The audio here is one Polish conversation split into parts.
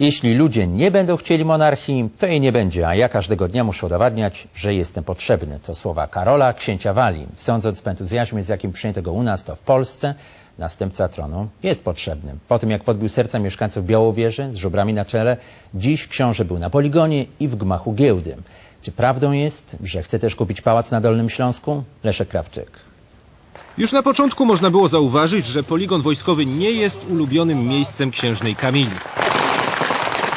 Jeśli ludzie nie będą chcieli monarchii, to jej nie będzie, a ja każdego dnia muszę udowadniać, że jestem potrzebny. To słowa Karola, księcia Walii. Sądząc po entuzjazmie, z jakim przyjęto go u nas, to w Polsce następca tronu jest potrzebny. Po tym, jak podbił serca mieszkańców Białowieży z żubrami na czele, dziś książę był na poligonie i w gmachu giełdy. Czy prawdą jest, że chce też kupić pałac na Dolnym Śląsku? Leszek Krawczyk. Już na początku można było zauważyć, że poligon wojskowy nie jest ulubionym miejscem księżnej Kamili.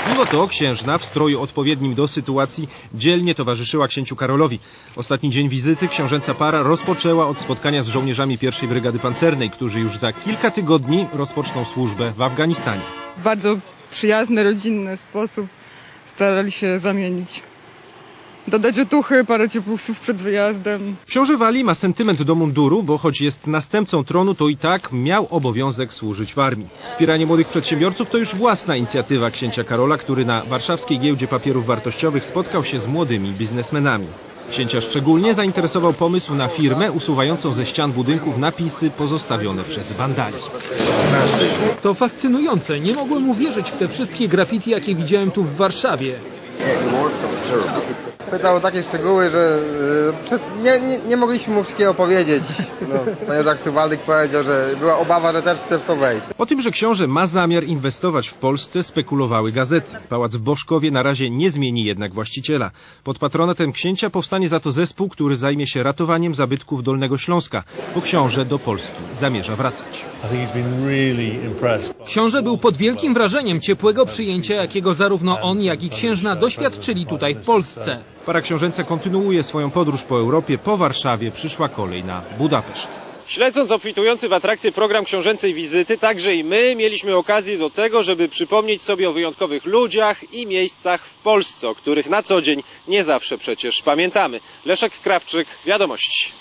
Mimo to księżna w stroju odpowiednim do sytuacji dzielnie towarzyszyła księciu Karolowi. Ostatni dzień wizyty książęca para rozpoczęła od spotkania z żołnierzami pierwszej brygady pancernej, którzy już za kilka tygodni rozpoczną służbę w Afganistanie. w bardzo przyjazny, rodzinny sposób starali się zamienić. Dodać otuchy, parę ciepłych słów przed wyjazdem. Książę Wali ma sentyment do munduru, bo choć jest następcą tronu, to i tak miał obowiązek służyć w armii. Wspieranie młodych przedsiębiorców to już własna inicjatywa księcia Karola, który na warszawskiej giełdzie papierów wartościowych spotkał się z młodymi biznesmenami. Księcia szczególnie zainteresował pomysł na firmę usuwającą ze ścian budynków napisy pozostawione przez wandali. To fascynujące. Nie mogłem uwierzyć w te wszystkie graffiti, jakie widziałem tu w Warszawie. Pytał o takie szczegóły, że przez- nie, nie, nie mogliśmy mu wszystkiego powiedzieć. No, ponieważ jak tu Waldek powiedział, że była obawa, że też chce w to wejść. O tym, że książę ma zamiar inwestować w Polsce, spekulowały gazety. Pałac w Boszkowie na razie nie zmieni jednak właściciela. Pod patronatem księcia powstanie za to zespół, który zajmie się ratowaniem zabytków Dolnego Śląska, bo książę do Polski zamierza wracać. Książę był pod wielkim wrażeniem ciepłego przyjęcia, jakiego zarówno on, jak i księżna doświadczyli tutaj w Polsce. Para książęca kontynuuje swoją podróż po Europie. Po Warszawie przyszła kolej na Budapeszt. Śledząc obfitujący w atrakcje program książęcej wizyty, także i my mieliśmy okazję do tego, żeby przypomnieć sobie o wyjątkowych ludziach i miejscach w Polsce, o których na co dzień nie zawsze przecież pamiętamy. Leszek Krawczyk, Wiadomości.